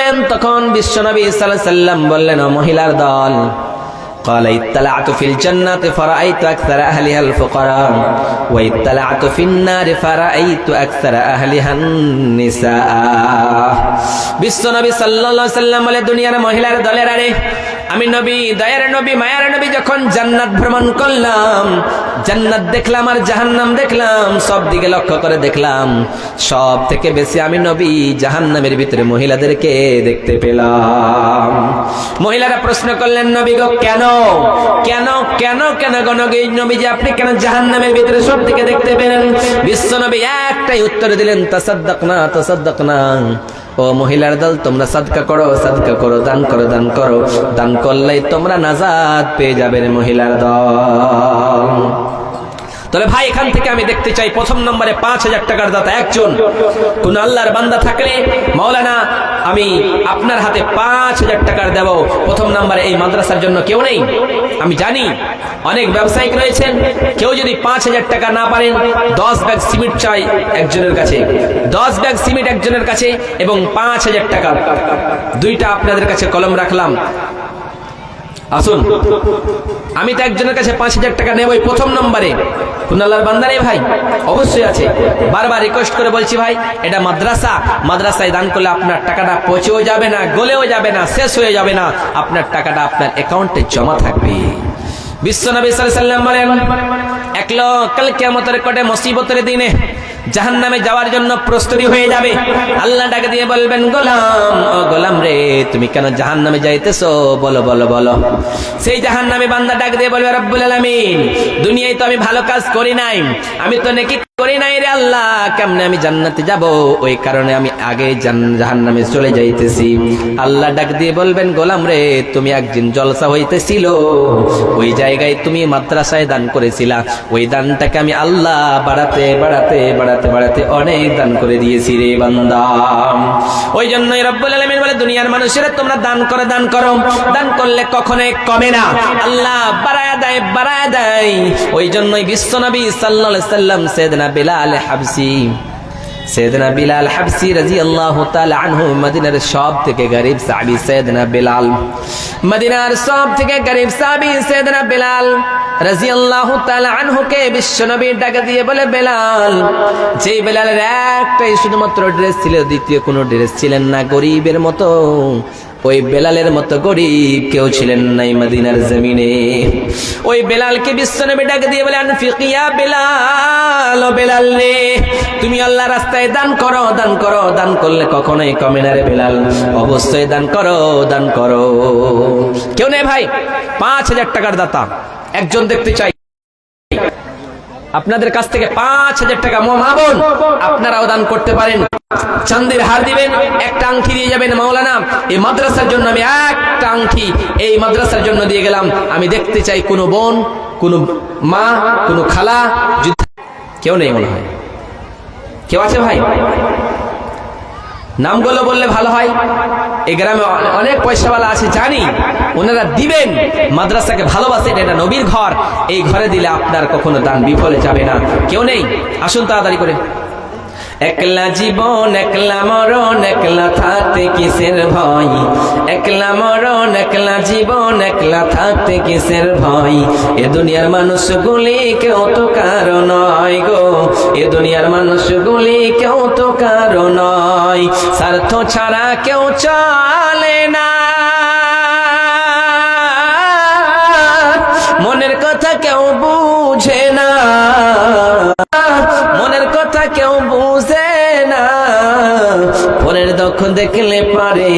করবেন তখন বিশ্বনবী সাল্লাল্লাহু আলাইহি সাল্লাম বললেন ও মহিলার দল قال اطلعت في الجنة فرأيت أكثر أهلها الفقراء واطلعت في النار فرأيت أكثر أهلها النساء বিশ্বনবী সাল্লাল্লাহু আলাইহি সাল্লাম বলে দুনিয়ার মহিলার দলের আরে আমি নবী দয়ার নবী মায়ার নবী যখন জান্নাত ভ্রমণ করলাম জান্নাত দেখলাম আর জাহান্নাম দেখলাম, সব দিকে লক্ষ্য করে দেখলাম। সব থেকে বেশি আমি নবী, জাহান্নামের ভিতরে মহিলাদেরকে দেখতে পেলাম। মহিলারা প্রশ্ন করলেন, নবী গো, কেন? কেন কেন কেন গণগে নবী? যে আপনি কেন জাহান্নামের ভিতরে সব দিকে দেখতে পেলেন? বিশ্ব নবী একটাই উত্তর দিলেন তাসাদ্দাক না তাসাদ্দাক না ও মহিলার দল, তোমরা সাদকা করো সাদকা করো, দান করো দান করো। দান করলেই তোমরা নাজাদ পেয়ে যাবে রে মহিলার দল। তাহলে ভাই, এখান থেকে আমি দেখতে চাই, প্রথম নম্বরে পাঁচ হাজার টাকার দাতা একজন। কোন আল্লাহর বান্দা থাকলে, মাওলানা, আমি আপনার হাতে পাঁচ হাজার টাকার দেব। প্রথম নম্বরে এই মাদ্রাসার জন্য কেউ নেই। আমি জানি, অনেক ব্যবসায়িক রয়েছেন। কেউ যদি পাঁচ হাজার টাকা না পারেন, দশ ব্যাগ সিমেন্ট চাই একজনের কাছে। দশ ব্যাগ সিমেন্ট একজনের কাছে এবং পাঁচ হাজার টাকা। দুইটা আপনাদের কাছে কলম রাখলাম। আসুন। আমি তো একজনের কাছে পাঁচ হাজার টাকা নেবই প্রথম নম্বরে। কুনাল্লার বান্দারে ভাই, অবশ্যই আছে। বারবার রিকোয়েস্ট করে বলছি ভাই, এটা মাদ্রাসা। মাদ্রাসায় দান করলে আপনার টাকাটা পচেও যাবে না, গলেও যাবে না, শেষ হয়ে যাবে না। আপনার টাকাটা আপনার অ্যাকাউন্টে জমা থাকবে। বিশ্বনবী সাল্লাম বলেন এক কাল কেমতের কটে মুসিবতের দিনে জাহান নামে যাওয়ার জন্য প্রস্তুতি হয়ে যাবে। আল্লাহ ডাকে দিয়ে বলবেন, গোলাম, ও গোলাম রে, তুমি কেন জাহান নামে যাইতেছো? বলো বলো বলো। সেই জাহান নামে বান্দা ডাক দিয়ে বলবে, রব্বুল আলামিন, দুনিয়ায় তো আমি ভালো কাজ করি নাই। আমি তো নাকি করি নাই রে আল্লাহ, কেমনে আমি জান্নাতে যাব? ওই কারণে আমি আগে জাহান নামে চলে যাইতেছি। আল্লাহ ডাক দিয়ে বলবেন, গোলাম রে, তুমি একদিন জলসা হইতেছিল। ওই জায়গায় তুমি মাদ্রাসায় দান করেছিলা। ওই দানটাকে আমি আল্লাহ বাড়াতে বাড়াতে বাড়াতে বাড়াতে বাড়াতে অনেক দান করে দিয়েছি রে বান্দা। ওই জন্যই রব্বুল আলামিন বলে, দুনিয়ার মানুষেরা তোমরা দান করে, দান করো। দান করলে কখনোই কমে না। আল্লাহ বাড়ায় দেয় বাড়ায় দেয়। ওই জন্যই বিশ্বনবী সাল্লাল্লাহু আলাইহি সাল্লাম সাইয়েদনা বিলাল হাবসি, সৈয়দনা বিলাল হাবসি রাদিয়াল্লাহু তাআলা আনহু মদিনার সব থেকে গরিব সাহাবী সৈয়দনা বিলাল। মদিনার সব থেকে গরিব সাহাবী সৈয়দনা বিলাল। দিয়ে বলে, বেলাল বেলালের একটাই শুধুমাত্র ড্রেস ছিল, দ্বিতীয় কোনো ড্রেস ছিলেন না, গরিবের মতো। ওই বেলালের মতো গরিব কেউ ছিলেন নাই মদিনার জমিনে। ওই বেলালকে বিশ্বনবী ডাক দিয়ে বলে আনফিকিয়া বেলাল বেলাল রে, তুমি আল্লাহ রাস্তায় দান করো দান করো। দান করলে কখনোই কমে না রে বেলাল। অবশ্যই দান করো দান করো। কেউ নেই ভাই, পাঁচ হাজার টাকার দাতা। একজন দেখতে চাই। আপনাদের কাছ থেকে পাঁচ হাজার টাকা মহাবন আপনারাও দান করতে পারেন। চান্দের হার দিবেন, একটা আংটি দিয়ে যাবেন মাওলানা। এই মাদ্রাসার জন্য আমি একটা আংটি, এই মাদ্রাসার জন্য দিয়ে গেলাম। আমি দেখতে চাই কোনো বোন, কোনো মা, কোনো খালা কেউ নেই মনে হয়। কেউ আছে ভাই? নামগুলো বললে ভালো হয়। এই গ্রামে অনেক পয়সাওয়ালা আছে, জানি। ওনারা দিবেন, মাদ্রাসাকে ভালোবাসেন এটা নবীর ঘর। এই ঘরে দিলে আপনার কখনো দান বিফলে যাবে না। কেউ নেই? আসুন তাড়াতাড়ি করে। একলা জীবন, একলা মরণ, একলা থাকতে কিসের ভয়? একলা মরণ, একলা জীবন, একলা থাকতে কিসের ভয়? এ দুনিয়ার মানুষগুলি কেউ তো কারণ নয় গো। এ দুনিয়ার মানুষগুলি কেউ তো কারও নয় স্বার্থ ছাড়া কেউ চলে না। মনের কথা কেউ বুঝে না। মনের কথা কেউ বুঝে পরের দুঃখ দেখলে পারে,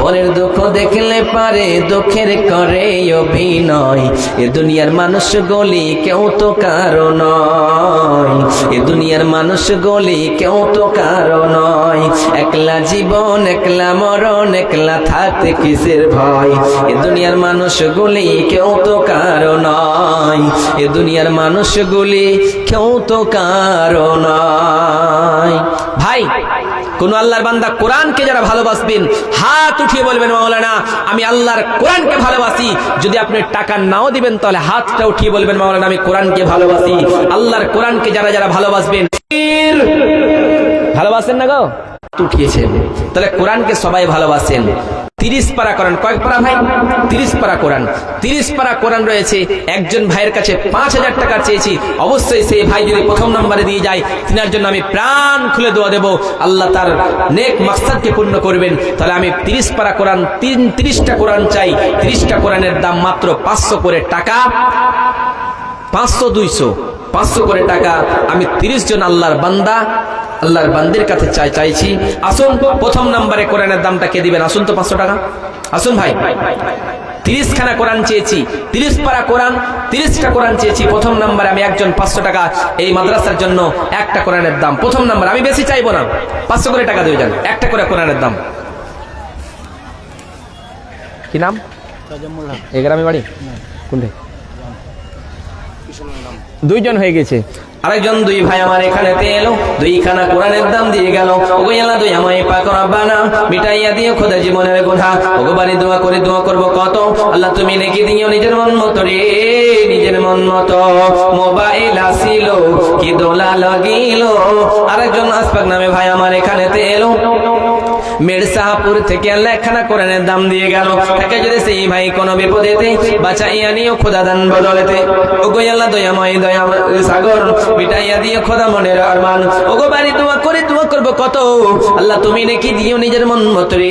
পরের দুঃখ দেখলে পারে, দুঃখের করে অভিনয়। এ দুনিয়ার মানুষ গলি কেউ তো কারও নয়। এ দুনিয়ার মানুষ গলি কেউ তো কারও নয়। একলা জীবন, একলা মরণ, একলা থাকতে কিসের ভয়? এ দুনিয়ার মানুষগুলি কেউ তো কারও নয়। এ দুনিয়ার মানুষগুলি কেউ তো কারও নয়। ভাই কোন আল্লাহর বান্দা কোরআনকে যারা ভালোবাসবেন, হাত উঠিয়ে বলবেন মাওলানা, আমি আল্লাহর কোরআনকে ভালোবাসি। যদি আপনি টাকা নাও দিবেন, তাহলে হাতটা উঠিয়ে বলবেন, মাওলানা, আমি কোরআনকে ভালোবাসি। আল্লাহর কোরআনকে যারা যারা ভালোবাসবেন ভালোবাসেন না গো? উঠিয়েছেন। তাহলে কোরআনকে সবাই ভালোবাসেন। তিরিশ পারা কোরআন। কয়েক পারা ভাই? তিরিশ পারা কোরআন। তিরিশ পারা কোরআন রয়েছে। একজন ভাইয়ের কাছে পাঁচ হাজার টাকা চেয়েছি। অবশ্যই সেই ভাই যদি প্রথম নম্বরে দিয়ে যায়, তিনার জন্য আমি প্রাণ খুলে দোয়া দেব। আল্লাহ তার নেক মাকসাদকে পূর্ণ করবেন। তাহলে আমি তিরিশ পারা কোরআন, তিন, তিরিশটা কোরআন চাই। তিরিশটা কোরআনের দাম মাত্র পাঁচশো করে টাকা। পাঁচশো, দুইশো। পাঁচশো করে টাকা। আমি তিরিশ জন আল্লাহর বান্দা। আল্লাহর বান্দির কাছে চাই, চাইছি। আসুন, প্রথম নম্বরে কোরআনের দামটা কে দিবেন? আসুন তো পাঁচশো টাকা। আসুন ভাই। তিরিশ খানা কোরআন চেয়েছি। তিরিশ পারা কোরআন, তিরিশটা কোরআন চেয়েছি। প্রথম নম্বরে আমি একজন পাঁচশো টাকা এই মাদ্রাসার জন্য একটা কোরআনের দাম। প্রথম নাম্বার আমি বেশি চাইব না। পাঁচশো করে টাকা দিয়ে যান। একটা করে কোরআনের দাম। কি নাম? এই গ্রামে বাড়ি? কোনটা? দুইজন হয়ে গেছে। আরেকজন দুই ভাই আমার এখানে এলো দুইখানা কোরআনের দাম দিয়ে গেল। ওগো আল্লাহ দুই আমায় পাক রব্বানা, মিটাইয়া দিও খোদা জীবনের কথা ওগো বাড়ি দোয়া করে, দোয়া করব কত? আল্লাহ তুমি নাকি দিও নিজের মন মতো রে, নিজের মন মতো। মোবাইল আসিল, কি দোলা লাগিল। আরেকজন আসপাক নামে ভাই আমার এখানে এলো মির্সাহাপুর থেকে আল্লাহ একখানা কোরআনের দাম দিয়ে গেল। তাকে যদি সেই ভাই কোনো বিপদেতে বাঁচাইয়া নিও খোদা দান বদলেতে। ও গো আল্লাহ দয়াময় দয়া সাগর, মিটাইয়া দিও খোদা মনের আরমান। ও গো বাড়ি দোয়া করে দোয়া করব কত? আল্লাহ তুমি নাকি দিও নিজের মন মতো রে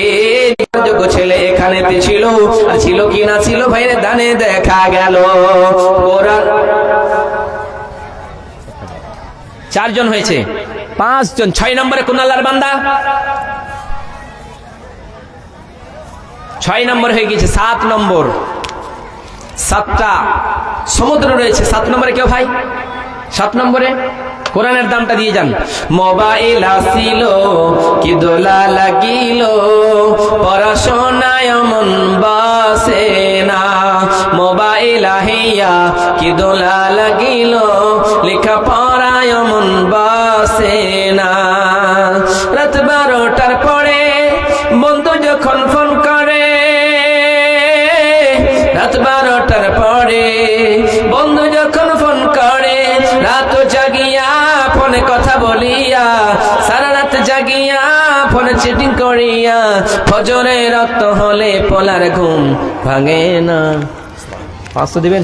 যোগ্য ছেলে এখানেতে ছিল। আর ছিল কি না ছিল ভাইরে দানে দেখা গেল। কোরআন চারজন হয়েছে। পাঁচজন। ছয় নম্বরে কোন আল্লাহর বান্দা? ছয় নম্বর হয়ে গেছে সাত নম্বর। সাতটা। সমুদ্র রয়েছে, সাত নম্বরে কেউ ভাই? সাত নম্বরে? কোরআনের দামটা দিয়ে যান। মোবাইল আসিল কি দোলা লাগিল, পড়াশোনায় মন বাসে না। মোবাইল আহিয়া কি দোলা লাগিল লেখা পড়ায় মন বাসে না। রাত বারোটার ফোনে কথা বলিয়া সারা রাত জাগিয়া ফোনে চিটিং করিয়া ফজরে রক্ত হলে পোলার ঘুম ভাঙে না। পাঁচশো দিবেন?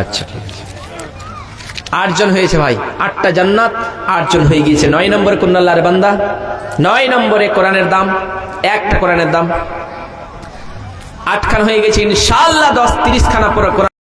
আচ্ছা ঠিক আছে। আটজন হয়েছে ভাই আটটা জান্নাত আটজন হয়ে গিয়েছে। নয় নম্বরে কুন্নাল্লার বান্দা নয় নম্বরে কোরআনের দাম একটা কোরআনের দাম। আটখান হয়ে গেছে ইনশাল্লাহ দশ তিরিশ খানা পরে কোরআন